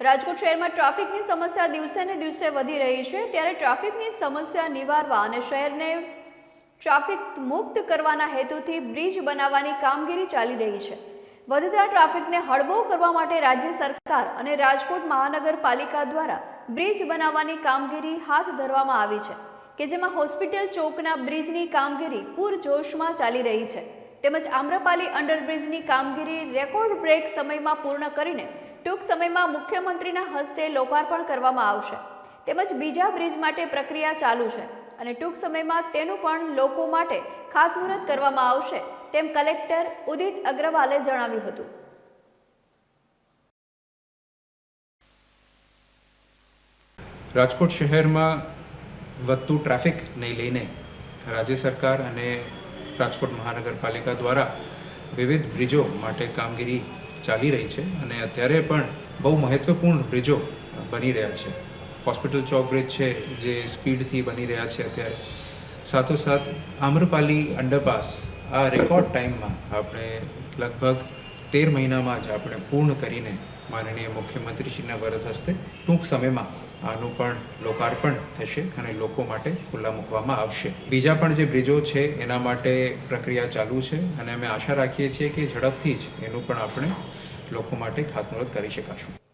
રાજકોટ શહેરમાં ટ્રાફિકની સમસ્યા દિવસે ને દિવસે વધી રહી છે. ત્યારે ટ્રાફિકની સમસ્યા નિવારવા અને શહેરને ટ્રાફિક મુક્ત કરવાના હેતુથી બ્રિજ બનાવવાની કામગીરી ચાલી રહી છે. વધતા ટ્રાફિકને હળવો કરવા માટે રાજ્ય સરકાર અને રાજકોટ મહાનગરપાલિકા દ્વારા બ્રિજ બનાવવાની કામગીરી હાથ ધરવામાં આવી છે, કે જેમાં હોસ્પિટલ ચોકના બ્રિજની કામગીરી પૂરજોશમાં ચાલી રહી છે. તેમજ આમ્રપાલી અંડરબ્રિજની કામગીરી રેકોર્ડ બ્રેક સમયમાં પૂર્ણ કરીને ટૂંક સમયમાં મુખ્યમંત્રીના હસ્તે લોકાર્પણ કરવામાં આવશે. તેમજ બીજા બ્રિજ માટે પ્રક્રિયા ચાલુ છે અને ટૂંક સમયમાં તેનું પણ લોકો માટે ખાતમુહૂર્ત કરવામાં આવશે, તેમ કલેક્ટર ઉદિત અગ્રવાલે જણાવ્યું હતું. રાજકોટ શહેરમાં વધતું ટ્રાફિકને લઈને રાજ્ય સરકાર અને રાજકોટ મહાનગરપાલિકા દ્વારા વિવિધ બ્રિજો માટે કામગીરી ચાલી રહી છે અને અત્યારે પણ બહુ મહત્વપૂર્ણ બ્રિજો બની રહ્યા છે. હોસ્પિટલ ચોક બ્રિજ છે, જે સ્પીડથી બની રહ્યા છે અત્યારે. સાથોસાથ આમ્રપાલી અંડરપાસ આ રેકોર્ડ ટાઈમમાં આપણે લગભગ તેર મહિનામાં જ આપણે પૂર્ણ કરીને માનનીય મુખ્યમંત્રીશ્રીના વરદ હસ્તે ટૂંક સમયમાં આનું પણ લોકાર્પણ થશે અને લોકો માટે ખુલ્લા મૂકવામાં આવશે. બીજા પણ જે બ્રિજો છે, એના માટે પ્રક્રિયા ચાલુ છે અને અમે આશા રાખીએ છીએ કે ઝડપથી જ એનું પણ આપણે લોકો માટે ખાતમુહૂર્ત કરી શકાશું.